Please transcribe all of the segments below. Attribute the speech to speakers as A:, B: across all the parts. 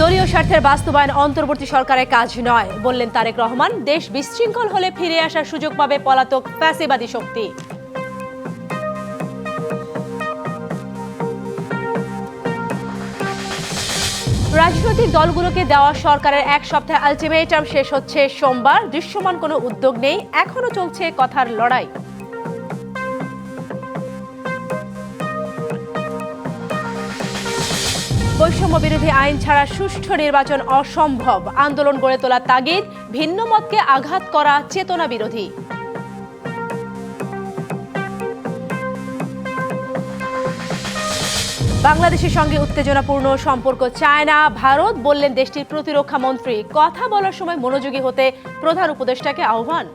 A: দলীয় স্বার্থের বাস্তবায়ন অন্তর্বর্তী সরকারের কাজ নয়, বললেন তারেক রহমান। দেশ বিশৃঙ্খল হলে ফিরে আসার সুযোগ পাবে পলাতক ফ্যাসিবাদী শক্তি। রাজনৈতিক দলগুলোকে দেওয়া সরকারের এক সপ্তাহ আলটিমেটাম শেষ হচ্ছে সোমবার। দৃশ্যমান কোনো উদ্যোগ নেই এখনও চলছে কথার লড়াই। বৈষম্য বিরোধী আইন ছাড়া সুষ্ঠু নির্বাচন অসম্ভব। আন্দোলন গড়ে তোলার তাগিদ, ভিন্ন মতকে আঘাত করা চেতনা বিরোধী। বাংলাদেশের সঙ্গে উত্তেজনাপূর্ণ সম্পর্ক চায় না ভারত, বললেন দেশটির প্রতিরক্ষা মন্ত্রী। কথা বলার সময় মনোযোগী হতে প্রধান উপদেষ্টাকে আহ্বান।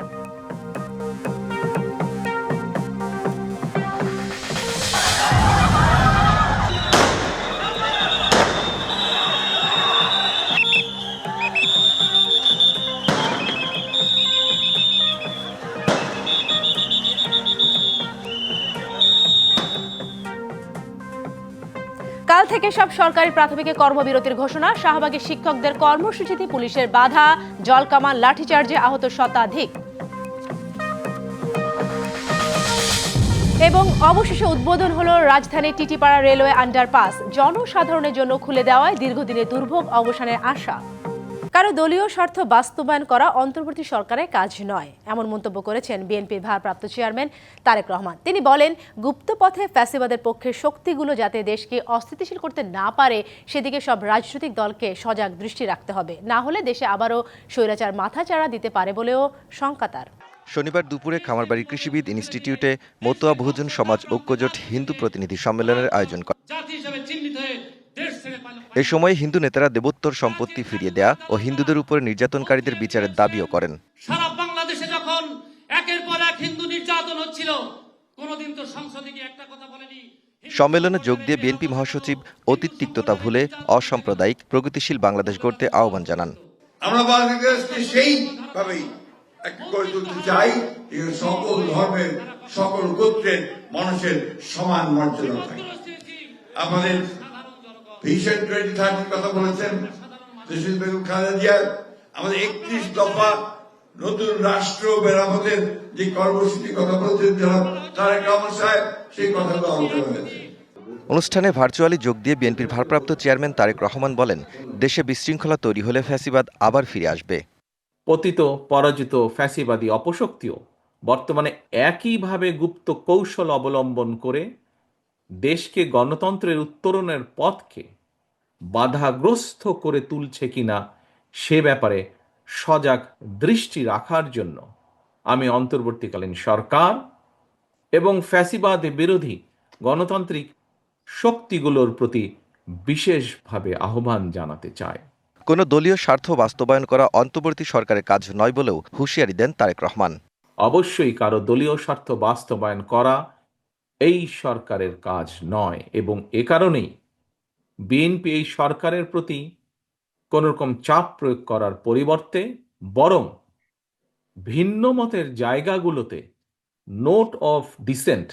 A: কাল থেকে সব সরকারি প্রাথমিকে কর্মবিরতির ঘোষণা, শাহবাগের শিক্ষকদের কর্মসূচিতে পুলিশের বাধা জলকামান লাঠিচার্জে আহত শতাধিক। এবং অবশেষে উদ্বোধন হলো রাজধানী টিটিপাড়া রেলওয়ে আন্ডারপাস, জনসাধারণের জন্য খুলে দেওয়ায় দীর্ঘদিনের দুর্ভোগ অবসানের আশা। কারও দলীয় স্বার্থ বাস্তবায়ন করা অন্তর্বর্তী সরকারের কাজ নয়, এমন মন্তব্য করেছেন বিএনপির ভারপ্রাপ্ত চেয়ারম্যান তারেক রহমান। তিনি বলেন গুপ্তপথে ফ্যাসিবাদের পক্ষের শক্তিগুলো যাতে দেশকে অস্থিতিশীল করতে না পারে, সেদিকে সব রাজনৈতিক দলকে সজাগ দৃষ্টি রাখতে হবে। না হলে দেশে আবারও স্বৈরাচার মাথাচাড়া দিতে পারে বলেও শঙ্কা তার।
B: শনিবার দুপুরে খামারবাড়ি কৃষিবিদ ইনস্টিটিউটে মতুয়া বহুজন সমাজ ঐক্যজোট হিন্দু প্রতিনিধি সম্মেলনের আয়োজন করে
C: জাতি হিসেবে চিহ্নিত হয়ে দেশ ছেড়ে পালানো
B: এ সময় হিন্দু নেতারা দেবোত্তর সম্পত্তি ফিরিয়ে দেয়া ও হিন্দুদের উপর নির্যাতনকারীদের বিচারের দাবিও করেন।
C: সারা বাংলাদেশে যখন একের পর এক হিন্দু নির্যাতন হচ্ছিল কোনোদিন তো সংসদে গিয়ে একটা কথা বলেনি।
B: সম্মেলনে যোগ দিয়ে বিএনপি মহাসচিব অতীত তিক্ততা ভুলে অসাম্প্রদায়িক প্রগতিশীল বাংলাদেশ গড়তে আহ্বান জানান।
D: আমরা বাংলাদেশকে সেইভাবেই তুলতে চাই সকল ধর্মের সকল গোত্রের মানুষের সমান মর্যাদা থাকে আমাদের ভিশন টোয়েন্টি থার্টির কথা বলেছেন। বেগম খালেদা আমাদের একত্রিশ দফা নতুন রাষ্ট্র মেরামতের যে কর্মসূচির কথা বলছেন যারা তারেক রহমান সাহেব সেই কথাগুলো আলোচনা হয়েছে।
B: অনুষ্ঠানে ভার্চুয়ালি যোগ দিয়ে বিএনপির ভারপ্রাপ্ত চেয়ারম্যান তারেক রহমান বলেন দেশে বিশৃঙ্খলা তৈরি হলে ফ্যাসিবাদ আবার ফিরে আসবে।
E: পতিত পরাজিত ফ্যাসিবাদী অপশক্তিও বর্তমানে একইভাবে গুপ্ত কৌশল অবলম্বন করে দেশকে গণতন্ত্রের উত্তরণের পথকে বাধাগ্রস্ত করে তুলছে কিনা সে ব্যাপারে সজাগ দৃষ্টি রাখার জন্য আমি অন্তর্বর্তীকালীন সরকার এবং ফ্যাসিবাদ বিরোধী গণতান্ত্রিক শক্তিগুলোর প্রতি বিশেষভাবে আহ্বান জানাতে চাই।
B: কোনো দলীয় স্বার্থ বাস্তবায়ন করা অন্তর্বর্তী সরকারের কাজ নয় বলেও হুঁশিয়ারি দেন তারেক রহমান।
E: অবশ্যই কারও দলীয় স্বার্থ বাস্তবায়ন করা এই সরকারের কাজ নয় এবং এ কারণেই বিএনপি এই সরকারের প্রতি কোন রকম চাপ প্রয়োগ করার পরিবর্তে বরং ভিন্ন মতের জায়গাগুলোতে নোট অফ ডিসেন্ট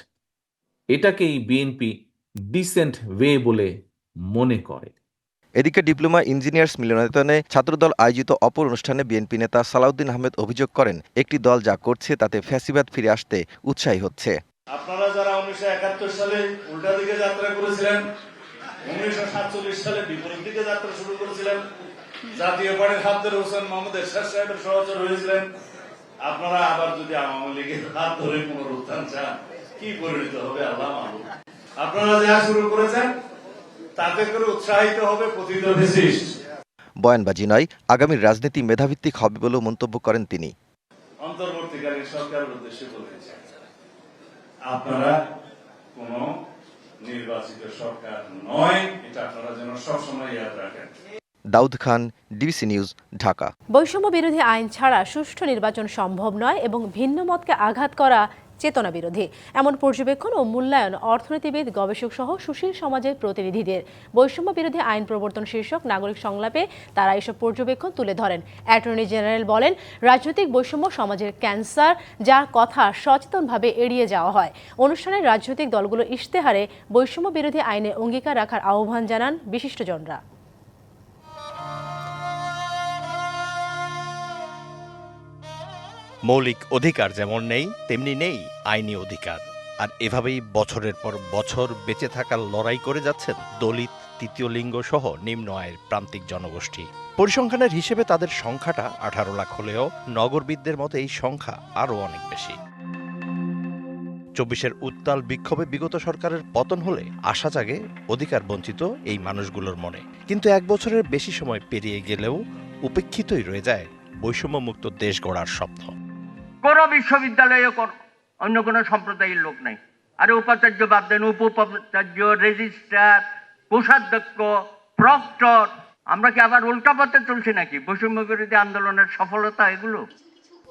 E: এটাকেই বিএনপি ডিসেন্ট ওয়ে বলে মনে করে।
B: এদিকে ডিপ্লোমা ইঞ্জিনিয়ার্স মিলনায়তনে ছাত্রদল আয়োজিত অপর অনুষ্ঠানে বিএনপি নেতা সালাউদ্দিন আহমেদ অভিযোগ করেন একটি দল যা করছে তাতে ফ্যাসিবাদ ফিরে আসতে উৎসাহী হচ্ছে।
F: আপনারা যারা উনিশশো একাত্তর সালে উল্টা দিকে যাত্রা করেছিলেন উনিশশো সাতচল্লিশ সালে বিপরীত দিকে যাত্রা শুরু করেছিলেন। জাতীয় পার্টির হাত ধরে হোসেন মোহাম্মদ এরশাদ সাহেবের সহচর হয়েছিলেন। আপনারা আবার যদি আওয়ামী লীগের হাত ধরে পুনরুত্থান চান কি পরিণত হবে আল্লাহ মাহবুব? আপনারা যা শুরু করেছেন তাতে করে উৎসাহিত হবে বিশিষ্ট
B: বয়ানবাজি নয় আগামীর রাজনীতি মেধাভিত্তিক হবে বলেও মন্তব্য করেন তিনি।
F: অন্তর্বর্তীকালীন সরকারের উদ্দেশ্যে বলতে চাই আপনারা কোন নির্বাচিত সরকার নয় এটা আপনারা যেন সবসময় ইয়াদ রাখেন।
B: Daud Khan DBC news Dhaka.
A: বৈষম্য বিরোধী আইন ছাড়া সুষ্ঠু নির্বাচন সম্ভব নয় এবং ভিন্ন মতকে আঘাত করা চেতনা বিরোধী। এমন পর্যবেক্ষণ ও মূল্যায়ন অর্থনীতিবিদ, গবেষক সহ সুশীল সমাজের প্রতিনিধিদের। বৈষম্য বিরোধী আইন প্রবর্তন শীর্ষক নাগরিক সংলাপে তারা এসব পর্যবেক্ষণ তুলে ধরেন। অ্যাটর্নি জেনারেল বলেন, রাজনৈতিক বৈষম্য সমাজের ক্যান্সার যার কথা সচেতনভাবে এড়িয়ে যাওয়া হয়। অনুষ্ঠানে রাজনৈতিক দলগুলো ইশতেহারে বৈষম্য বিরোধী আইনে অঙ্গীকার রাখার আহ্বান জানান বিশিষ্টজনরা।
G: মৌলিক অধিকার যেমন নেই, তেমনি নেই আইনি অধিকার। আর এভাবেই বছরের পর বছর বেঁচে থাকার লড়াই করে যাচ্ছেন দলিত তৃতীয় লিঙ্গ সহ নিম্ন আয়ের প্রান্তিক জনগোষ্ঠী। পরিসংখ্যানের হিসেবে তাদের সংখ্যাটা আঠারো লাখ হলেও নগরবিদদের মতে এই সংখ্যা আরও অনেক বেশি। চব্বিশের উত্তাল বিক্ষোভে বিগত সরকারের পতন হলে আশা জাগে অধিকার বঞ্চিত এই মানুষগুলোর মনে। কিন্তু এক বছরের বেশি সময় পেরিয়ে গেলেও উপেক্ষিতই রয়ে যায় বৈষম্যমুক্ত দেশ গড়ার স্বপ্ন।
H: কোন বিশ্ববিদ্যালয়ে কোন- অন্য কোনো সম্প্রদায়ের লোক নাই। আর উপাচার্য বাদ দেন উপ উপাচার্য রেজিস্ট্রার কোষাধ্যক্ষ প্রক্টর আমরা কি আবার উল্টা পথে চলছি নাকি? বৈষম্য বিরোধী আন্দোলনের সফলতা এগুলো?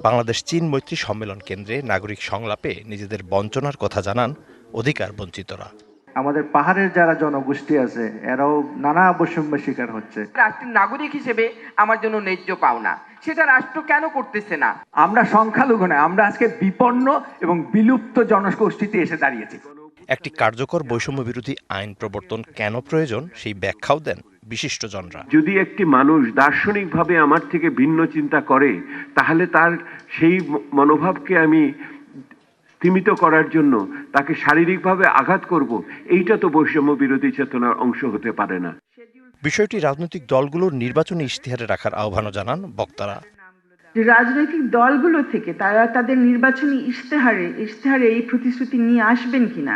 G: বাংলাদেশ চীন মৈত্রী সম্মেলন কেন্দ্রে নাগরিক সংলাপে নিজেদের বঞ্চনার কথা জানান অধিকার বঞ্চিতরা।
I: আমাদের পাহাড়ের যারা জনগোষ্ঠী আছে এরাও নানা বৈষম্যের শিকার হচ্ছে।
J: রাষ্ট্রের নাগরিক হিসেবে আমার জন্য ন্যায্য পাওনা। সেটা রাষ্ট্র কেন করতেছে না?
I: আমরা সংখ্যালঘু নয় আমরা আজকে বিপন্ন এবং বিলুপ্ত জনগোষ্ঠীতে এসে দাঁড়িয়েছি।
G: একটি কার্যকর বৈষম্য বিরোধী আইন প্রবর্তন কেন প্রয়োজন সেই ব্যাখ্যাও দেন বিশিষ্টজনরা।
K: যদি একটি মানুষ দার্শনিকভাবে আমার থেকে ভিন্ন চিন্তা করে তাহলে তার সেই মনোভাবকে আমি স্তীমিত করার জন্য তাকে শারীরিকভাবে আঘাত করব এইটা তো বৈষম্য বিরোধী চেতনার অংশ হতে পারে না।
G: বিষয়টি রাজনৈতিক দলগুলোর নির্বাচনী ইশতেহারে রাখার আহ্বানও জানান বক্তারা।
L: যে রাজনৈতিক দলগুলো থেকে তারা তাদের নির্বাচনী ইশতেহারে ইশতেহারে এই প্রতিশ্রুতি নিয়ে আসবেন কিনা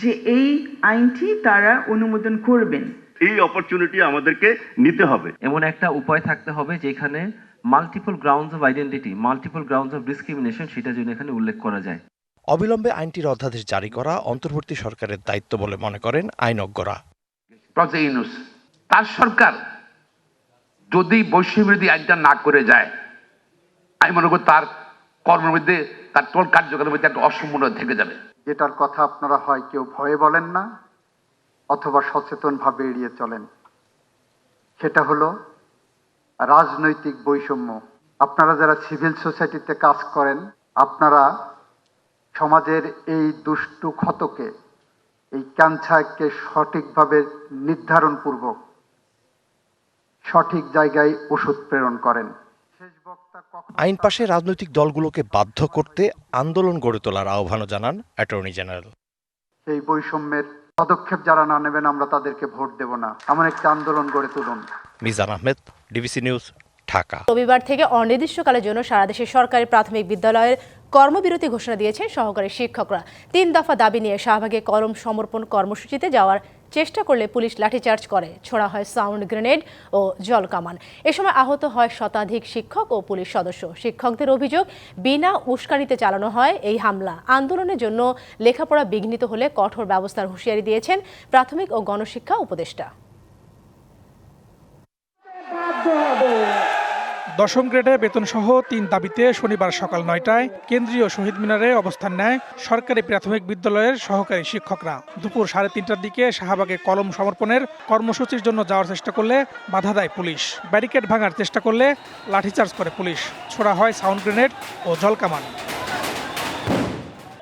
L: যে এই আইনটি তারা অনুমোদন করবেন।
K: এই অপরচুনিটি আমাদেরকে নিতে হবে।
H: এমন একটা উপায় থাকতে হবে যেখানে multiple grounds of identity multiple grounds of discrimination সেটা যেন এখানে উল্লেখ করা যায়।
G: অবিলম্বে আইনটির অধ্যাদেশ জারি করা অন্তর্বর্তী সরকারের দায়িত্ব বলে মনে করেন আইনজ্ঞরা।
J: তার সরকার যদি বৈষম্যবিরোধী আইনটা না করে যায়, আমি মনে করি তার কর্মের মধ্যে, তার টোল কার্যকরের মধ্যে একটা অসম্পূর্ণ থেকে যাবে।
I: যেটার কথা আপনারা হয় কেউ ভয়ে বলেন না, অথবা সচেতনভাবে এড়িয়ে চলেন। সেটা হলো রাজনৈতিক বৈষম্য। আপনারা যারা সিভিল সোসাইটিতে কাজ করেন, আপনারা সমাজের এই দুষ্টু ক্ষতকে, এই ক্যান্সারকে সঠিকভাবে নির্ধারণ পূর্বক সঠিক জায়গায় ওষুধ প্রেরণ করেন।
G: আইন পাশে রাজনৈতিক দলগুলোকে বাধ্য করতে আন্দোলন গড়ে তোলার আহ্বানও জানান অ্যাটর্নি জেনারেল।
I: এই বৈষম্যের পদক্ষেপ যারা না নেবেন আমরা তাদেরকে ভোট দেব না। এমন একটি আন্দোলন গড়ে তুলুন।
G: Mizan Ahmed DBC news Dhaka.
A: রবিবার থেকে অনির্দিষ্টকালের জন্য সারা দেশের সরকারি প্রাথমিক বিদ্যালয়ের কর্মবিরতি ঘোষণা দিয়েছেন সহকারী শিক্ষকরা। তিন দফা দাবি নিয়ে শাহবাগে কলম সমর্পণ কর্মসূচিতে যাওয়ার চেষ্টা করলে পুলিশ লাঠিচার্জ করে। ছোড়া হয় সাউন্ড গ্রেনেড ও জল কামান। এ সময় আহত হয় শতাধিক শিক্ষক ও পুলিশ সদস্য। শিক্ষকদের অভিযোগ, বিনা উস্কানিতে চালানো হয় এই হামলা। আন্দোলনের জন্য লেখাপড়া বিঘ্নিত হলে কঠোর ব্যবস্থার হুঁশিয়ারি দিয়েছেন প্রাথমিক ও গণশিক্ষা উপদেষ্টা।
I: দশম গ্রেডে বেতনসহ তিন দাবিতে শনিবার সকাল নয়টায় কেন্দ্রীয় শহীদ মিনারে অবস্থান নেয় সরকারি প্রাথমিক বিদ্যালয়ের সহকারী শিক্ষকরা। দুপুর সাড়ে তিনটার দিকে শাহবাগে কলম সমর্পণের কর্মসূচির জন্য যাওয়ার চেষ্টা করলে বাধা দেয় পুলিশ। ব্যারিকেড ভাঙার চেষ্টা করলে লাঠিচার্জ করে পুলিশ। ছোড়া হয় সাউন্ড গ্রেনেড ও জলকামান।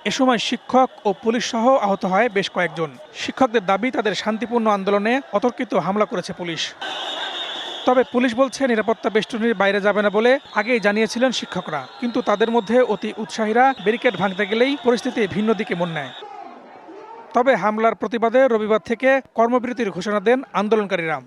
I: এ সময় শিক্ষক ও পুলিশ সহ আহত হয় বেশ কয়েকজন। শিক্ষকদের দাবি, তাদের শান্তিপূর্ণ আন্দোলনে অতর্কিত হামলা করেছে পুলিশ। তবে পুলিশ বলছে নিরাপত্তা বেষ্টনীর বাইরে যাবে না বলে আগেই জানিয়েছিলেন শিক্ষকরা। কিন্তু তাদের মধ্যে অতি উৎসাহীরা ব্যারিকেড ভাঙতে গেলেই পরিস্থিতি ভিন্ন দিকে মন নেয়। তবে হামলার প্রতিবাদে রবিবার থেকে কর্মবিরতির ঘোষণা দেন আন্দোলনকারীরা।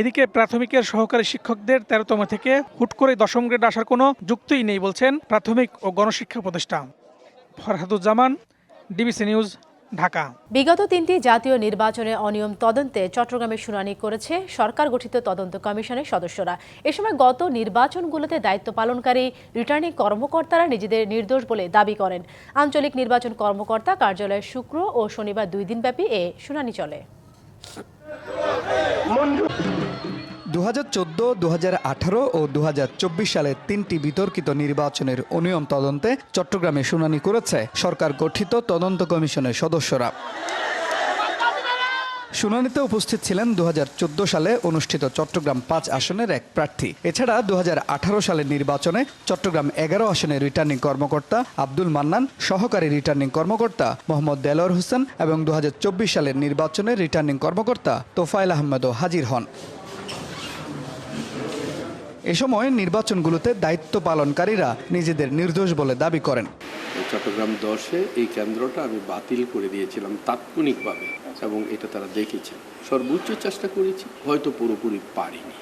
I: এদিকে প্রাথমিকের সহকারী শিক্ষকদের তেরোতম থেকে হুট করে দশম গ্রেড আসার কোনো যুক্তিই নেই বলছেন প্রাথমিক ও গণশিক্ষা উপদেষ্টা ফরহাদুজ্জামান, ডিবিসি নিউজ ঢাকা।
A: বিগত তিনটি জাতীয় নির্বাচনে অনিয়ম তদন্তে চট্টগ্রামে শুনানি করেছে সরকার গঠিত তদন্ত কমিশনের সদস্যরা। এ সময় গত নির্বাচনগুলোতে দায়িত্ব পালনকারী রিটার্নিং কর্মকর্তারা নিজেদের নির্দোষ বলে দাবি করেন। আঞ্চলিক নির্বাচন কর্মকর্তা কার্যালয়ে শুক্র ও শনিবার দুই দিনব্যাপী এ শুনানি চলে।
I: দু হাজার চোদ্দ দু হাজার আঠারো ও দু হাজার চব্বিশ সালের তিনটি বিতর্কিত নির্বাচনের অনিয়ম তদন্তে চট্টগ্রামে শুনানি করেছে সরকার গঠিত তদন্ত কমিশনের সদস্যরা। শুনানিতে উপস্থিত ছিলেন দু হাজার চোদ্দ সালে অনুষ্ঠিত চট্টগ্রাম পাঁচ আসনের এক প্রার্থী। এছাড়া দু হাজার আঠারো সালের নির্বাচনে চট্টগ্রাম এগারো আসনের রিটার্নিং কর্মকর্তা আব্দুল মান্নান, সহকারী রিটার্নিং কর্মকর্তা মোহাম্মদ দেলোয়ার হোসেন এবং দু হাজার চব্বিশ সালের নির্বাচনে রিটার্নিং কর্মকর্তা তোফায়েল আহমেদও হাজির হন।
M: এ সময় নির্বাচনগুলোতে দায়িত্ব পালনকারীরা নিজেদের নির্দোষ বলে দাবি করেন।
K: চট্টগ্রাম দশে এই কেন্দ্রটা আমি বাতিল করে দিয়েছিলাম তাৎক্ষণিকভাবে এবং এটা তারা দেখেছে। সর্বোচ্চ চেষ্টা করেছি হয়তো পুরোপুরি পারিনি।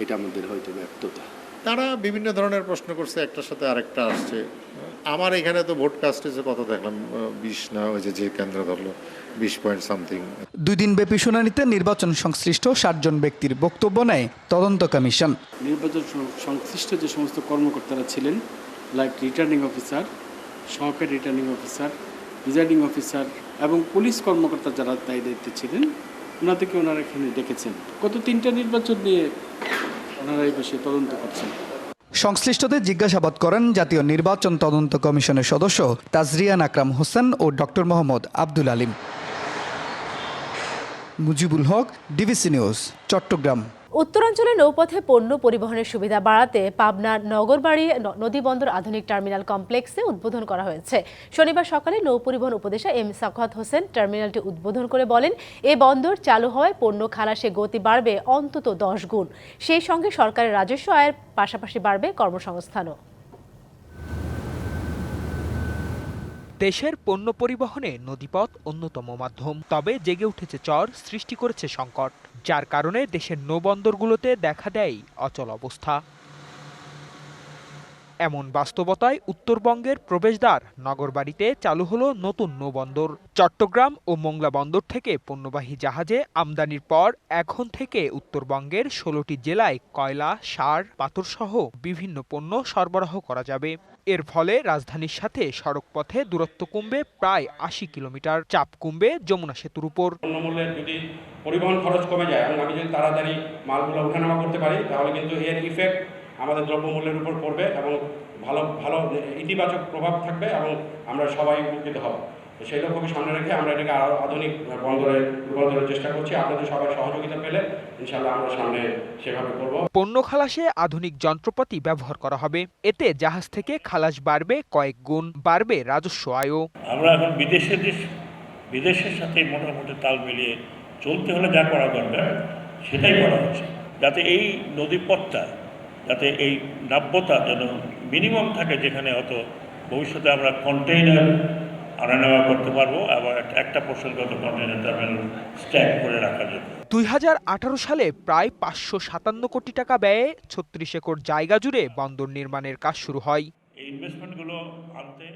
K: এটা আমাদের হয়তো ব্যর্থতা।
F: তারা বিভিন্ন ধরনের প্রশ্ন করছে একটার সাথে আরেকটা আসছে। আমার এখানে তো ভোট কাস্টেজে কত দেখলাম বিশ না ওই যে যে কেন্দ্র ধরলো বিশ পয়েন্ট সামথিং
M: দুই দিনব্যাপী শুনানিতে নির্বাচন সংশ্লিষ্ট ষাটজন ব্যক্তির বক্তব্য নেয় তদন্ত কমিশন।
K: নির্বাচন সংশ্লিষ্ট যে সমস্ত কর্মকর্তারা ছিলেন লাইক রিটার্নিং অফিসার সহকারী রিটার্নিং অফিসার প্রিজাইডিং অফিসার এবং পুলিশ কর্মকর্তা যারা দায়ী দায়িত্বে ছিলেন ওনাদেরকে ওনারা এখানে ডেকেছেন। গত তিনটা নির্বাচন নিয়ে ওনারা এই বিষয়ে তদন্ত করছেন।
M: সংশ্লিষ্টদের জিজ্ঞাসাবাদ করেন জাতীয় নির্বাচন তদন্ত কমিশনের সদস্য তাজরিয়ান আকরাম হোসেন ও doctor Mohammad Abdul Alim. Mujibul Haque DBC news, Chattogram.
A: উত্তরাঞ্চলে নৌপথে পণ্য পরিবহনের সুবিধা বাড়াতে পাবনার নগরবাড়ি নদীবন্দর আধুনিক টার্মিনাল কমপ্লেক্সে উদ্বোধন করা হয়েছে। শনিবার সকালে নৌ পরিবহন উপদেষ্টা এম সাখাত হোসেন টার্মিনালটি উদ্বোধন করে বলেন, এ বন্দর চালু হওয়ায় পণ্য খালাসে গতি বাড়বে অন্তত দশ গুণ। সেই সঙ্গে সরকারের রাজস্ব আয়ের পাশাপাশি বাড়বে কর্মসংস্থানও।
N: দেশের পণ্য পরিবহনে নদীপথ অন্যতম মাধ্যম। তবে জেগে উঠেছে চর, সৃষ্টি করেছে সংকট। যার কারণে দেশের নৌবন্দরগুলোতে দেখা দেয় অচল অবস্থা। এমন বাস্তবতায় উত্তরবঙ্গের প্রবেশদ্বার নগরবাড়িতে চালু হলো নতুন নৌবন্দর। চট্টগ্রাম ও মোংলা বন্দর থেকে পণ্যবাহী জাহাজে আমদানির পর এখন থেকে উত্তরবঙ্গের ষোলোটি জেলায় কয়লা, সার, পাথরসহ বিভিন্ন পণ্য সরবরাহ করা যাবে। এর ফলে রাজধানীর সাথে সড়ক পথে দূরত্ব কমবে প্রায় আশি কিলোমিটার। চাপ কমবে যমুনা সেতুর উপর।
C: পণ্যমূল্যের যদি পরিবহন খরচ কমে যায়, এবং আমি যদি তাড়াতাড়ি মালগুলো উঠানামা করতে পারি, তাহলে কিন্তু এর ইফেক্ট আমাদের দ্রব্যমূল্যের উপর পড়বে এবং ভালো ভালো ইতিবাচক প্রভাব থাকবে এবং আমরা সবাই উপকৃত হব। তো সেই লক্ষ্যকে সামনে রেখে আমরা এটাকে আরও আধুনিক বন্দরে রূপান্তরের চেষ্টা করছি। আপনাদের সবাই সহযোগিতা পেলে ইনশাল্লাহ আমরা সামনে সেভাবে করব।
N: পণ্য খালাসে আধুনিক যন্ত্রপাতি ব্যবহার করা হবে। এতে জাহাজ থেকে খালাস বাড়বে কয়েক গুণ বাড়বে রাজস্ব আয়ও।
F: আমরা এখন বিদেশের যে বিদেশের সাথে মোটামুটি তাল মিলিয়ে চলতে হলে যা করা দরকার সেটাই করা হচ্ছে। যাতে এই নদীপথটা যাতে এই নাব্যতা যেন মিনিমাম থাকে যেখানে হয়তো ভবিষ্যতে আমরা কন্টেইনার আনা নেওয়া করতে পারব আবার একটা- পোর্শনগত টার্মিনাল স্ট্যাক করে রাখা যাবে
N: দুই হাজার আঠারো সালে প্রায় পাঁচশো সাতান্ন কোটি টাকা ব্যয়ে ছত্রিশ একর জায়গা জুড়ে বন্দর নির্মাণের কাজ শুরু হয়।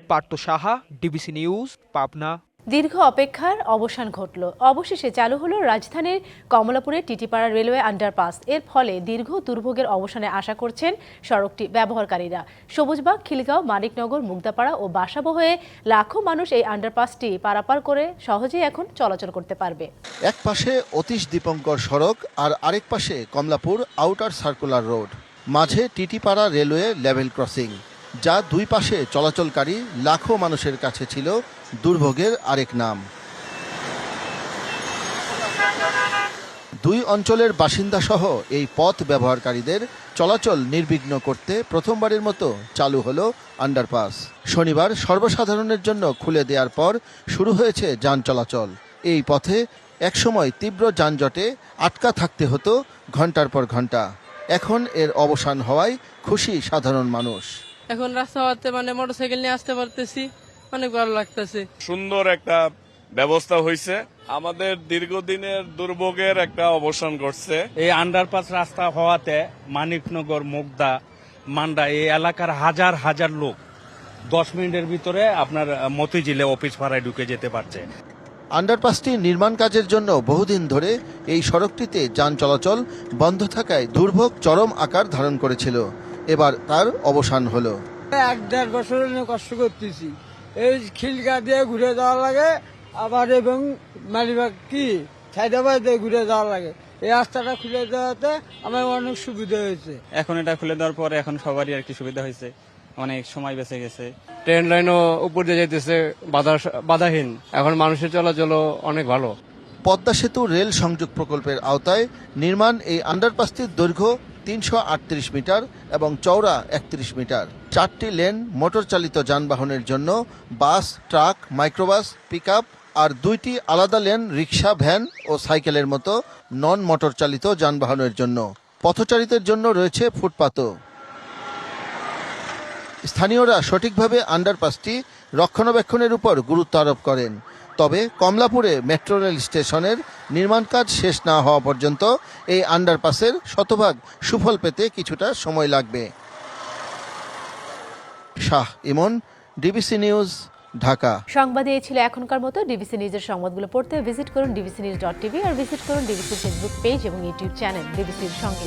N: Partha Saha DBC news Pabna.
A: দীর্ঘ অপেক্ষার অবসান ঘটল। অবশেষে চালু হলো রাজধানীর কমলাপুরের টিটিপাড়া রেলওয়ে আন্ডারপাস এর ফলে দীর্ঘ দুর্ভোগের অবসানে আশা করছেন সড়কটি ব্যবহারকারীরা। সবুজবাগ, খিলগাঁও, মানিকনগর, মুগদাপাড়া ও বাসাবো হয়ে লাখো মানুষ এই আন্ডারপাসটি পারাপার করে সহজেই এখন চলাচল করতে পারবে।
O: এক পাশে অতীশ দীপঙ্কর সড়ক আর আরেক পাশে কমলাপুর আউটার সার্কুলার রোড মাঝে টিটিপাড়া রেলওয়ে লেভেল ক্রসিং যা দুই পাশে চলাচলকারী লাখো মানুষের কাছে ছিল দুর্ভোগের আরেক নাম। দুই অঞ্চলের বাসিন্দা সহ এই পথ ব্যবহারকারীদের চলাচল নির্বিঘ্ন করতে প্রথমবারের মতো চালু হলো আন্ডারপাস। শনিবার সর্বসাধারণের জন্য খুলে দেওয়ার পর শুরু হয়েছে যান চলাচল। এই পথে একসময় তীব্র যানজটে আটকা থাকতে হতো ঘণ্টার পর ঘণ্টা এখন এর অবসান হওয়ায় খুশি সাধারণ মানুষ।
P: এখন রাস্তা হওয়াতে মানে মোটরসাইকেল নিয়ে আসতে পারতেছি অনেক ভালো লাগতেছে।
F: সুন্দর একটা ব্যবস্থা হয়েছে আমাদের দীর্ঘদিনের দুর্ভোগের একটা অবসান ঘটছে।
H: এই আন্ডারপাস রাস্তা হওয়াতে মানিকনগর মুগদা মান্ডা এই এলাকার হাজার হাজার লোক দশ মিনিটের ভিতরে আপনার মতিঝিলে অফিস ভাড়ায় ঢুকে যেতে পারছে।
O: আন্ডারপাসটি নির্মাণ কাজের জন্য বহুদিন ধরে এই সড়কটিতে যান চলাচল বন্ধ থাকায় দুর্ভোগ চরম আকার ধারণ করেছিল। এবার তার অবসান হলো।
P: এক দেড় বছর কষ্ট করতেছি। এই খিলগা দিয়ে ঘুরে যাওয়া লাগে আবার এবং মালিবাগ কি সাইদাবাদ দিয়ে ঘুরে যাওয়া লাগে। এই রাস্তাটা খুলে দেওয়াতে আমার অনেক সুবিধা হয়েছে।
H: এখন এটা খুলে দেওয়ার পরে এখন সবারই আর কি সুবিধা হয়েছে। অনেক সময় বেঁচে গেছে।
P: ট্রেন লাইনও উপর দিয়ে যেতেছে বাধা বাধাহীন। এখন মানুষের চলাচলও অনেক ভালো।
O: পদ্মা সেতু রেল সংযোগ প্রকল্পের আওতায় নির্মাণ এই আন্ডারপাসটির দৈর্ঘ্য তিনশো আটত্রিশ মিটার এবং চওড়া একত্রিশ মিটার। চারটি লেন মোটর চালিত যানবাহনের জন্য বাস, ট্রাক, মাইক্রোবাস, পিকআপ আর দুইটি আলাদা লেন, রিক্সা, ভ্যান ও সাইকেলের মতো নন মোটর চালিত যানবাহনের জন্য। পথচারীদের জন্য রয়েছে ফুটপাতও স্থানীয়রা সঠিকভাবে আন্ডারপাসটি রক্ষণাবেক্ষণের উপর গুরুত্ব আরোপ করেন। তবে কমলাপুরে মেট্রো রেল স্টেশনের নির্মাণ কাজ শেষ না হওয়া পর্যন্ত এই আন্ডারপাসের শতভাগ সুফল পেতে কিছুটা সময় লাগবে। Shah Emon DBC news Dhaka.
A: সংবাদে ছিল এখনকার মতো। ডিবিসি নিউজের সংবাদগুলো পড়তে ভিজিট করুন ডিবিসি নিউজ ডট টিভি আর ভিজিট করুন ডিবিসি ফেসবুক পেজ এবং ইউটিউব চ্যানেল ডিবিসির সঙ্গে